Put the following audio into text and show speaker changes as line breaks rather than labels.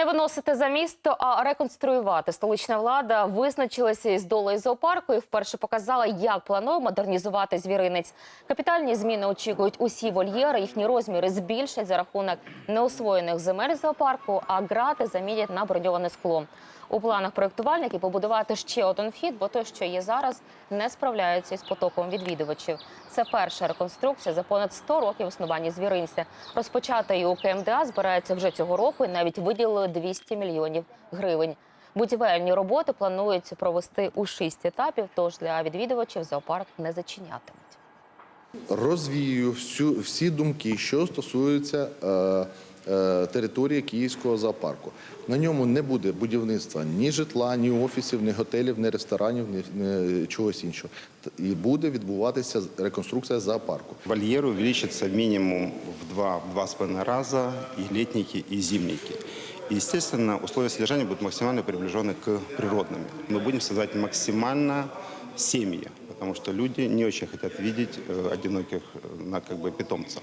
Не виносити за місто, а реконструювати. Столична влада визначилася із долею зоопарку і вперше показала, як планує модернізувати звіринець. Капітальні зміни очікують усі вольєри. Їхні розміри збільшать за рахунок неосвоєних земель зоопарку, а грати замінять на броньоване скло. У планах проєктувальників побудувати ще один вхід, бо той, що є зараз, не справляється із потоком відвідувачів. Це перша реконструкція за понад 100 років існування звіринця. Розпочата її у КМДА збирається вже цього року і навіть виділили 200 мільйонів гривень. Будівельні роботи планують провести у шість етапів, тож для відвідувачів зоопарк не зачинятимуть.
розвію всю, всі думки, що стосуються е, території Київського зоопарку. На ньому не буде будівництва ні житла, ні офісів, ні готелів, ні ресторанів, ні, ні чогось іншого. Т- І буде відбуватися реконструкція зоопарку.
Вольер увеличится минимум в два, в два с половиной раза и летники, и зимники. И, естественно, условия содержания будут максимально приближены к природным. Мы будем создавать максимально семьи, потому что люди не очень хотят видеть э, одиноких э, на, как бы, питомцев.